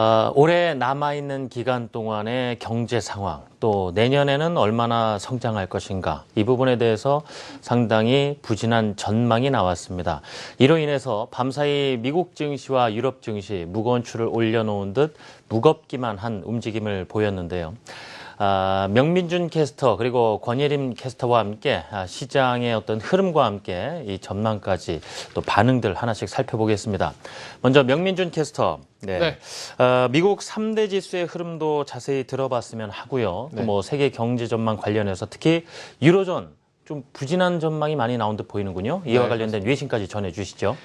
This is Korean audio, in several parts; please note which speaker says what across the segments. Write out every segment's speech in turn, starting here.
Speaker 1: 어, 올해 남아있는 기간 동안의 경제 상황, 또 내년에는 얼마나 성장할 것인가, 이 부분에 대해서 상당히 부진한 전망이 나왔습니다. 이로 인해서 밤사이 미국 증시와 유럽 증시 무거운 추를 올려놓은 듯 무겁기만 한 움직임을 보였는데요. 아, 명민준 캐스터 그리고 권예림 캐스터와 함께 아, 시장의 어떤 흐름과 함께 이 전망까지 또 반응들 하나씩 살펴보겠습니다. 먼저 명민준 캐스터. 네.
Speaker 2: 네.
Speaker 1: 아, 미국 3대 지수의 흐름도 자세히 들어봤으면 하고요.
Speaker 2: 네.
Speaker 1: 또뭐 세계 경제 전망 관련해서 특히 유로존 좀 부진한 전망이 많이 나온 듯 보이는군요. 이와
Speaker 2: 네,
Speaker 1: 관련된 외신까지 전해 주시죠.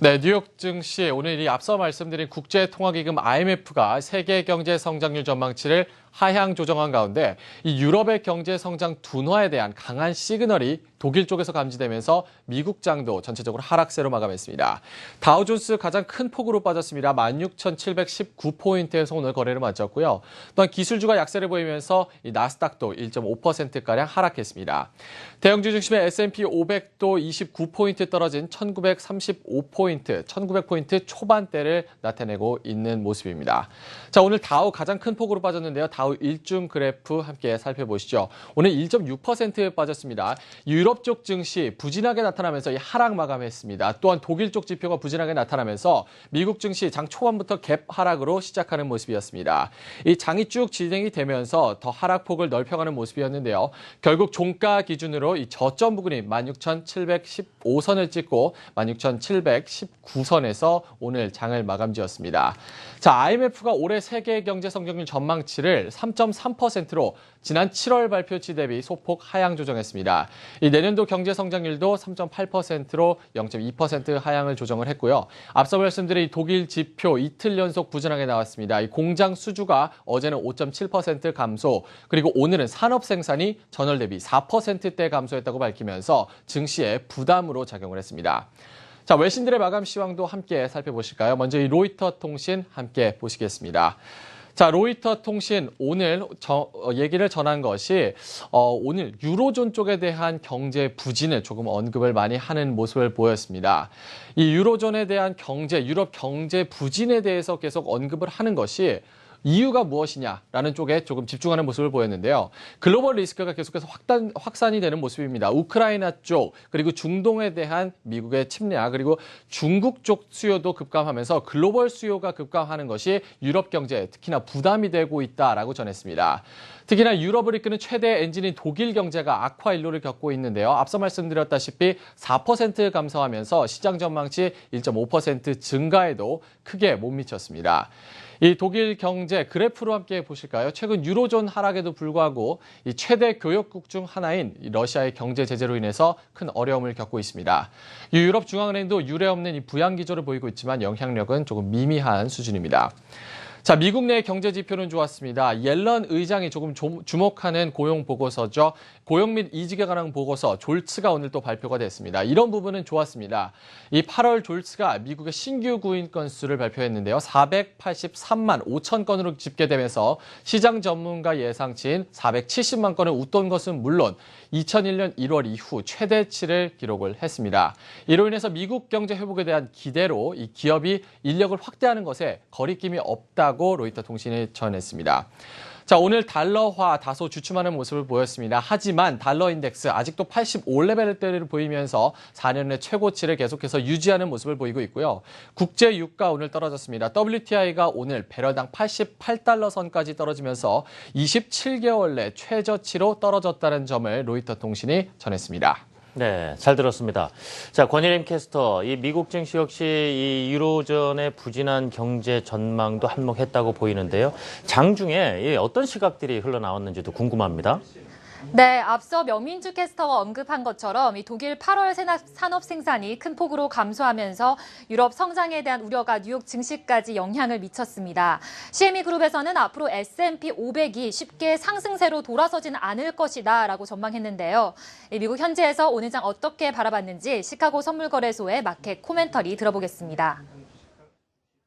Speaker 2: 네, 뉴욕 증시 오늘 이 앞서 말씀드린 국제통화기금 IMF가 세계 경제 성장률 전망치를 하향 조정한 가운데 이 유럽의 경제 성장 둔화에 대한 강한 시그널이 독일 쪽에서 감지되면서 미국 장도 전체적으로 하락세로 마감했습니다. 다우존스 가장 큰 폭으로 빠졌습니다. 16,719포인트에서 오늘 거래를 마쳤고요. 또한 기술주가 약세를 보이면서 이 나스닥도 1.5%가량 하락했습니다. 대형주 중심의 S&P 500도 29포인트 떨어진 1935포인트, 1900포인트 초반대를 나타내고 있는 모습입니다. 자, 오늘 다우 가장 큰 폭으로 빠졌는데요. 다우 일중 그래프 함께 살펴보시죠. 오늘 1.6% 빠졌습니다. 유럽 쪽 증시 부진하게 나타나면서 이 하락 마감했습니다. 또한 독일 쪽 지표가 부진하게 나타나면서 미국 증시 장 초반부터 갭 하락으로 시작하는 모습이었습니다. 이 장이 쭉 진행이 되면서 더 하락폭을 넓혀가는 모습이었는데요. 결국 종가 기준으로 이 저점 부근이 16,715선을 찍고 16,719선에서 오늘 장을 마감지었습니다. 자, IMF가 올해 세계 경제 성장률 전망치를 3.3%로 지난 7월 발표치 대비 소폭 하향 조정했습니다. 이 내년도 경제 성장률도 3.8%로 0.2% 하향을 조정을 했고요. 앞서 말씀드린 이 독일 지표 이틀 연속 부진하게 나왔습니다. 이 공장 수주가 어제는 5.7% 감소, 그리고 오늘은 산업 생산이 전월 대비 4%대 감소했다고 밝히면서 증시에 부담으로 작용을 했습니다. 자, 외신들의 마감 시황도 함께 살펴보실까요? 먼저 이 로이터 통신 함께 보시겠습니다. 자, 로이터 통신 오늘 저, 어, 얘기를 전한 것이 어, 오늘 유로존 쪽에 대한 경제 부진을 조금 언급을 많이 하는 모습을 보였습니다. 이 유로존에 대한 경제, 유럽 경제 부진에 대해서 계속 언급을 하는 것이 이유가 무엇이냐라는 쪽에 조금 집중하는 모습을 보였는데요. 글로벌 리스크가 계속해서 확단, 확산이 되는 모습입니다. 우크라이나 쪽 그리고 중동에 대한 미국의 침략 그리고 중국 쪽 수요도 급감하면서 글로벌 수요가 급감하는 것이 유럽 경제에 특히나 부담이 되고 있다라고 전했습니다. 특히나 유럽을 이끄는 최대 엔진인 독일 경제가 악화 일로를 겪고 있는데요. 앞서 말씀드렸다시피 4% 감소하면서 시장 전망치 1.5% 증가에도 크게 못 미쳤습니다. 이 독일 경제 그래프로 함께 보실까요? 최근 유로존 하락에도 불구하고 이 최대 교역국 중 하나인 이 러시아의 경제 제재로 인해서 큰 어려움을 겪고 있습니다. 이 유럽 중앙은행도 유례 없는 이 부양 기조를 보이고 있지만 영향력은 조금 미미한 수준입니다. 자, 미국 내 경제 지표는 좋았습니다. 옐런 의장이 조금 조- 주목하는 고용 보고서죠. 고용 및 이직에 관한 보고서 졸츠가 오늘 또 발표가 됐습니다. 이런 부분은 좋았습니다. 이 8월 졸츠가 미국의 신규 구인 건수를 발표했는데요. 483만 5천 건으로 집계되면서 시장 전문가 예상치인 470만 건을 웃돈 것은 물론 2001년 1월 이후 최대치를 기록을 했습니다. 이로 인해서 미국 경제 회복에 대한 기대로 이 기업이 인력을 확대하는 것에 거리낌이 없다고 로이터 통신이 전했습니다. 자, 오늘 달러화 다소 주춤하는 모습을 보였습니다. 하지만 달러 인덱스 아직도 85레벨대를 보이면서 4년의 최고치를 계속해서 유지하는 모습을 보이고 있고요. 국제 유가 오늘 떨어졌습니다. WTI가 오늘 배럴당 88달러 선까지 떨어지면서 27개월 내 최저치로 떨어졌다는 점을 로이터 통신이 전했습니다.
Speaker 1: 네, 잘 들었습니다. 자, 권예림 캐스터, 이 미국 증시 역시 이 유로존의 부진한 경제 전망도 한몫했다고 보이는데요. 장중에 이 어떤 시각들이 흘러나왔는지도 궁금합니다.
Speaker 3: 네, 앞서 명민주 캐스터가 언급한 것처럼 이 독일 8월 세나- 산업 생산이 큰 폭으로 감소하면서 유럽 성장에 대한 우려가 뉴욕 증시까지 영향을 미쳤습니다. CME 그룹에서는 앞으로 S&P 500이 쉽게 상승세로 돌아서진 않을 것이다 라고 전망했는데요. 이 미국 현지에서 오늘 장 어떻게 바라봤는지 시카고 선물거래소의 마켓 코멘터리 들어보겠습니다.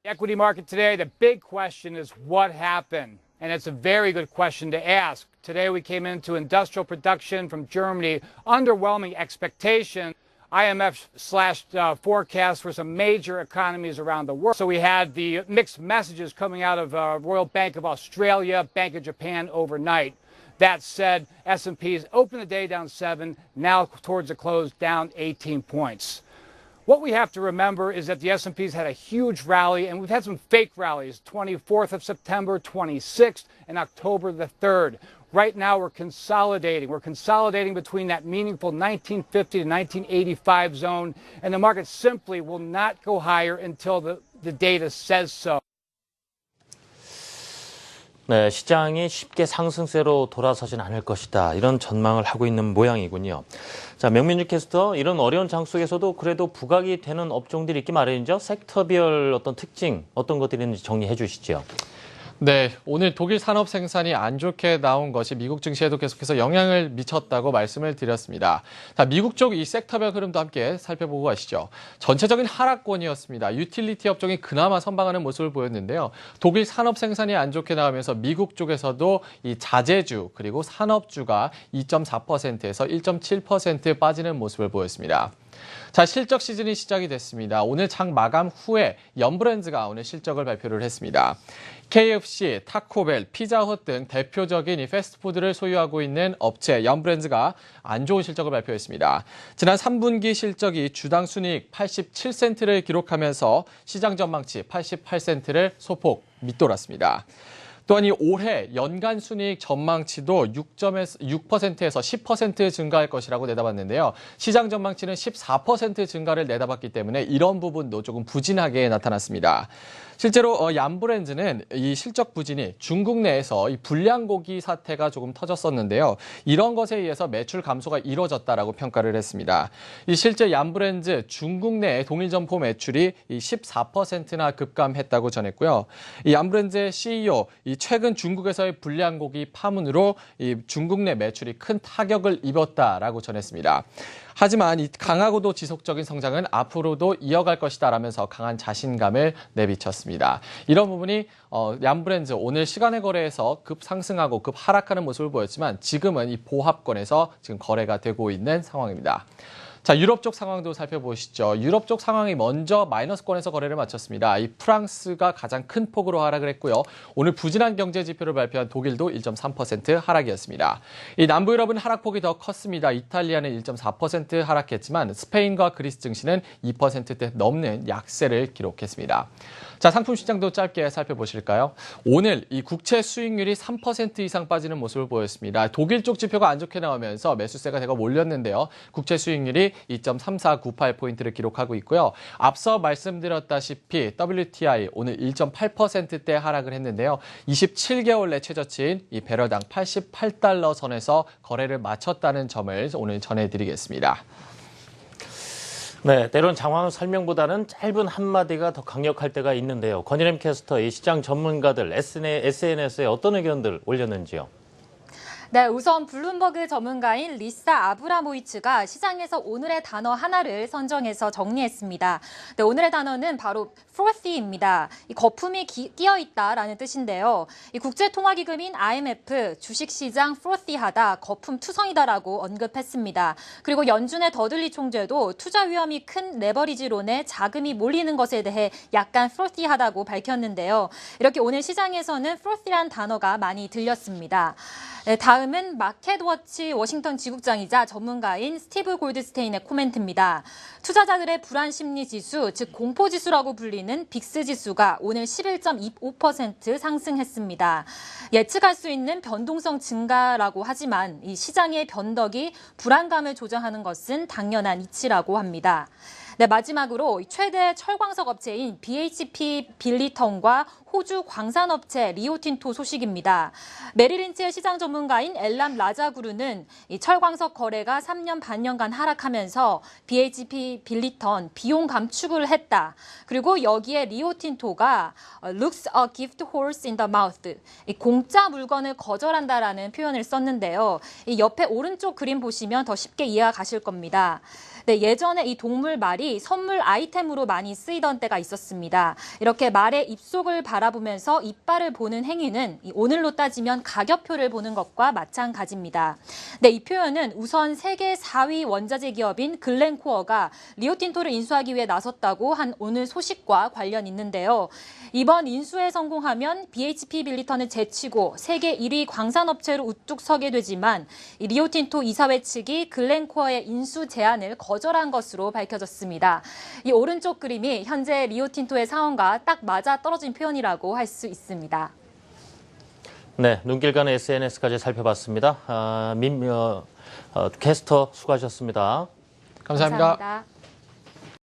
Speaker 4: Equity market today, the big question is what happened? And it's a very good question to ask. Today we came into industrial production from Germany, underwhelming expectation. IMF slashed uh, forecasts for some major economies around the world. So we had the mixed messages coming out of uh, Royal Bank of Australia, Bank of Japan overnight. That said, S&P's opened the day down seven, now towards the close down 18 points. What we have to remember is that the S&P's had a huge rally, and we've had some fake rallies, 24th of September, 26th, and October the 3rd. Right now, we're consolidating. We're consolidating between that meaningful 1950 to 1985 zone, and the market simply will not go higher until the, the data says so.
Speaker 1: 네, 시장이 쉽게 상승세로 돌아서진 않을 것이다. 이런 전망을 하고 있는 모양이군요. 자, 명민주 캐스터, 이런 어려운 장 속에서도 그래도 부각이 되는 업종들이 있기 마련이죠. 섹터별 어떤 특징, 어떤 것들이 있는지 정리해 주시죠.
Speaker 2: 네, 오늘 독일 산업 생산이 안 좋게 나온 것이 미국 증시에도 계속해서 영향을 미쳤다고 말씀을 드렸습니다. 자, 미국 쪽 이 섹터별 흐름도 함께 살펴보고 가시죠. 전체적인 하락권이었습니다. 유틸리티 업종이 그나마 선방하는 모습을 보였는데요. 독일 산업 생산이 안 좋게 나오면서 미국 쪽에서도 이 자재주 그리고 산업주가 2.4%에서 1.7% 빠지는 모습을 보였습니다. 자, 실적 시즌이 시작이 됐습니다. 오늘 장 마감 후에 연브랜드가 오늘 실적을 발표를 했습니다. KFC, 타코벨, 피자헛 등 대표적인 이 패스트푸드를 소유하고 있는 업체 연브랜드가 안 좋은 실적을 발표했습니다. 지난 3분기 실적이 주당 순이익 87센트를 기록하면서 시장 전망치 88센트를 소폭 밑돌았습니다. 또한 이 올해 연간 순이익 전망치도 6점에서 6%에서 10% 증가할 것이라고 내다봤는데요. 시장 전망치는 14% 증가를 내다봤기 때문에 이런 부분도 조금 부진하게 나타났습니다. 실제로 어, 얀브랜드는 이 실적 부진이 중국 내에서 이 불량고기 사태가 조금 터졌었는데요. 이런 것에 의해서 매출 감소가 이뤄졌다라고 평가를 했습니다. 이 실제 얀브랜드 중국 내 동일 점포 매출이 이 14%나 급감했다고 전했고요. 이 얀브랜드의 CEO 이 최근 중국에서의 불량 고기 파문으로 이 중국 내 매출이 큰 타격을 입었다라고 전했습니다. 하지만 이 강하고도 지속적인 성장은 앞으로도 이어갈 것이다라면서 강한 자신감을 내비쳤습니다. 이런 부분이 어, 얀브랜드 오늘 시간의 거래에서 급 상승하고 급 하락하는 모습을 보였지만 지금은 이 보합권에서 지금 거래가 되고 있는 상황입니다. 자, 유럽 쪽 상황도 살펴보시죠. 유럽 쪽 상황이 먼저 마이너스권에서 거래를 마쳤습니다. 이 프랑스가 가장 큰 폭으로 하락을 했고요. 오늘 부진한 경제 지표를 발표한 독일도 1.3% 하락이었습니다. 이 남부 유럽은 하락폭이 더 컸습니다. 이탈리아는 1.4% 하락했지만 스페인과 그리스 증시는 2%대 넘는 약세를 기록했습니다. 자, 상품 시장도 짧게 살펴보실까요? 오늘 이 국채 수익률이 3% 이상 빠지는 모습을 보였습니다. 독일 쪽 지표가 안 좋게 나오면서 매수세가 대거 몰렸는데요. 국채 수익률이 2.3498포인트를 기록하고 있고요. 앞서 말씀드렸다시피 WTI 오늘 1.8%대 하락을 했는데요. 27개월 내 최저치인 이 배럴당 88달러 선에서 거래를 마쳤다는 점을 오늘 전해드리겠습니다.
Speaker 1: 네, 때론 장황 설명보다는 짧은 한마디가 더 강력할 때가 있는데요. 권일em 캐스터, 이 시장 전문가들 SNS에 어떤 의견들 올렸는지요?
Speaker 3: 네, 우선 블룸버그 전문가인 리사 아브라모이츠가 시장에서 오늘의 단어 하나를 선정해서 정리했습니다. 네, 오늘의 단어는 바로 frothy입니다. 이 거품이 기, 끼어 있다라는 뜻인데요. 이 국제통화기금인 IMF 주식시장 frothy하다, 거품 투성이다라고 언급했습니다. 그리고 연준의 더들리 총재도 투자 위험이 큰 레버리지론에 자금이 몰리는 것에 대해 약간 frothy하다고 밝혔는데요. 이렇게 오늘 시장에서는 frothy란 단어가 많이 들렸습니다. 네, 다 음은 마켓워치 워싱턴 지국장이자 전문가인 스티브 골드스테인의 코멘트입니다. 투자자들의 불안 심리 지수, 즉 공포 지수라고 불리는 빅스 지수가 오늘 11.25% 상승했습니다. 예측할 수 있는 변동성 증가라고 하지만 이 시장의 변덕이 불안감을 조장하는 것은 당연한 이치라고 합니다. 네, 마지막으로 최대 철광석 업체인 BHP 빌리턴과 호주 광산업체 리오틴토 소식입니다. 메리린치의 시장 전문가인 엘람 라자구르는 이 철광석 거래가 3년 반년간 하락하면서 BHP 빌리턴 비용 감축을 했다. 그리고 여기에 리오틴토가 looks a gift horse in the mouth. 이 공짜 물건을 거절한다라는 표현을 썼는데요. 이 옆에 오른쪽 그림 보시면 더 쉽게 이해가 가실 겁니다. 네, 예전에 이 동물 말이 선물 아이템으로 많이 쓰이던 때가 있었습니다. 이렇게 말의 입속을 바라보면서 이빨을 보는 행위는 이 오늘로 따지면 가격표를 보는 것과 마찬가지입니다. 네, 이 표현은 우선 세계 4위 원자재 기업인 글렌코어가 리오틴토를 인수하기 위해 나섰다고 한 오늘 소식과 관련 있는데요. 이번 인수에 성공하면 BHP 빌리턴을 제치고 세계 1위 광산업체로 우뚝 서게 되지만 이 리오틴토 이사회 측이 글렌코어의 인수 제안을 거 절한 것으로 밝혀졌습니다. 이 오른쪽 그림이 현재 리오틴토의 상황과 딱 맞아 떨어진 표현이라고 할 수 있습니다.
Speaker 1: 네, 눈길간 SNS까지 살펴봤습니다. 아, 민, 어, 어, 캐스터 수고하셨습니다.
Speaker 2: 감사합니다.
Speaker 3: 감사합니다.